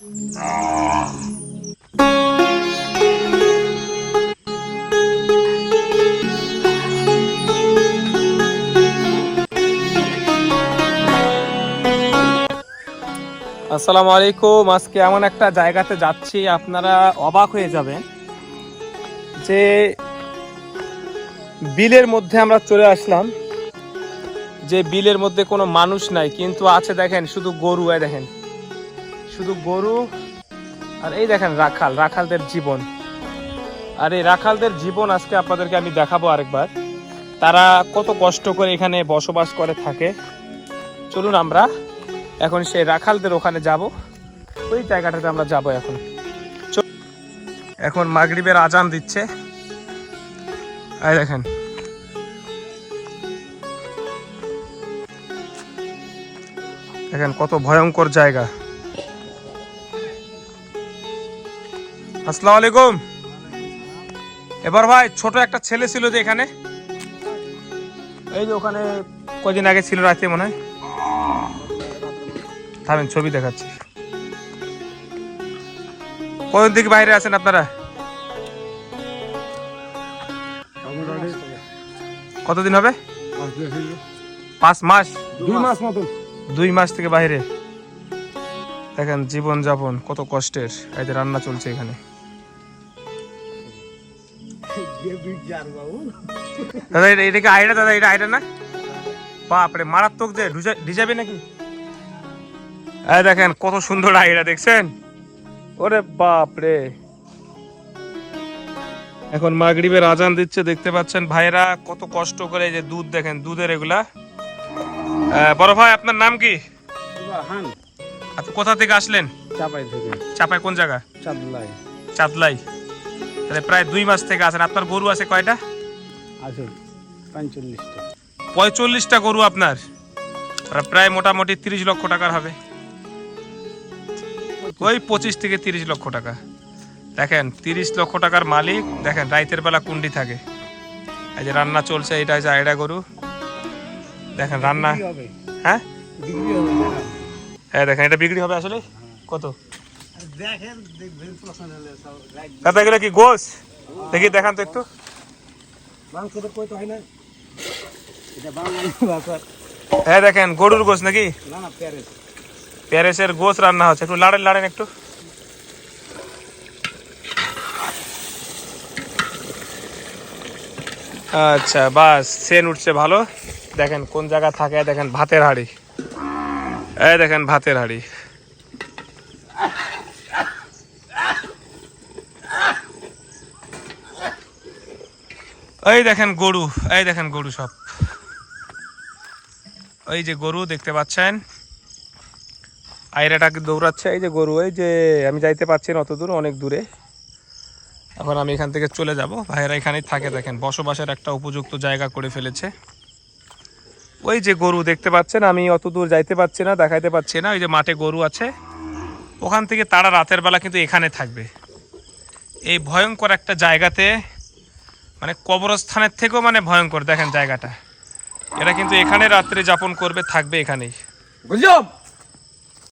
আসসালামু আলাইকুম। আজকে এমন একটা জায়গাতে যাচ্ছি, আপনারা অবাক হয়ে যাবেন যে বিলের মধ্যে আমরা চলে আসলাম, যে বিলের মধ্যে কোনো মানুষ নাই, কিন্তু আছে দেখেন, শুধু গরু, এই দেখেন। শুধু গরু আর এই দেখেন রাখাল, রাখালদের জীবন। আর এই রাখালদের জীবন আজকে আপনাদেরকে আমি দেখাবো আরেকবার। তারা কত কষ্ট করে এখানে বসবাস করে থাকে। চলুন আমরা এখন সেই রাখালদের ওখানে যাব। ওই জায়গাটাতে আমরা যাব এখন। এখন মাগরিবের আজান দিচ্ছে। এই দেখেন। দেখেন কত ভয়ঙ্কর জায়গা। আসসালামু আলাইকুম। এবার ভাই ছোট একটা ছেলে ছিল যে এখানে। এই যে ওখানে কদিন আগে ছিল রাতে মনে হয়। থামেন ছবি দেখাচ্ছি। কতদিন থেকে বাইরে আছেন আপনারা? কতদিন হবে? পাঁচ মাস। দুই মাস মতন। দুই মাস থেকে বাইরে। দেখেন জীবন যাপন কত কষ্টের। এই রান্না চলছে এখানে। দাদা এটা এটা কি আইডা? দাদা এটা আইডা না? বাপরে মারাত্মক যে ঢুজা- ঢিজাবে নাকি? এই দেখেন কত সুন্দর আইডা দেখছেন? ওরে বাপরে। এখন মাগরিবের আজান দিচ্ছে দেখতে পাচ্ছেন ভাইরা কত কষ্ট করে এই যে দুধ দেখেন দুধের এগুলা। বড় ভাই আপনার নাম কি? আপনি কোথা থেকে আসলেন? চাপাই থেকে। চাপায় কোন জায়গা? চাঁদলাই। চাঁদলাই। তাহলে প্রায় দুই মাস থেকে আছেন। আপনার গরু আছে কয়টা? আছে পঁয়তাল্লিশটা। পঁয়তাল্লিশটা গরু আপনার। প্রায় মোটামুটি তিরিশ লক্ষ টাকার হবে। ওই পঁচিশ থেকে তিরিশ লক্ষ টাকা। দেখেন তিরিশ লক্ষ টাকার মালিক। দেখেন রাইতের বেলা কুন্ডি থাকে। এই যে রান্না চলছে এটা হচ্ছে আইডা গরু। দেখেন রান্না হ্যাঁ? না হ্যাঁ। দেখেন এটা বিক্রি হবে আসলে? কত? দাদা এগুলো কি গোস? দেখি দেখান তো একটু। হয় দেখেন গরুর গোস নাকি? প্যারেসের গোস রান্না হচ্ছে। একটু লাড়েন লাড়েন একটু। আচ্ছা বাস সেন উঠছে ভালো। দেখেন কোন জায়গা থাকে দেখেন ভাতের হাড়ি। এই দেখেন ভাতের হাড়ি। এই দেখেন গরু, এই দেখেন গরু সব। ওই যে গরু দেখতে পাচ্ছেন। আইরাটাকে দৌড়াচ্ছে? এই যে গরু, এই যে আমি যাইতে পারছি না অত দূর, অনেক দূরে। এখন আমি এখান থেকে চলে যাব। ভাইয়েরা এখানেই থাকে দেখেন, বসবাসের একটা উপযুক্ত জায়গা করে ফেলেছে। ওই যে গরু দেখতে পাচ্ছেন, আমি অত দূর যাইতে পারছি না, দেখাইতে পারছি না। ওই যে মাঠে গরু আছে। ওখান থেকে তারা রাতের বেলা কিন্তু এখানে থাকবে। এই ভয়ঙ্কর একটা জায়গাতে মানে কবরস্থানের থেকেও মানে ভয়ঙ্কর, দেখেন জায়গাটা। এরা কিন্তু এখানে রাত্রে যাপন করবে, থাকবে এখানেই। গুজব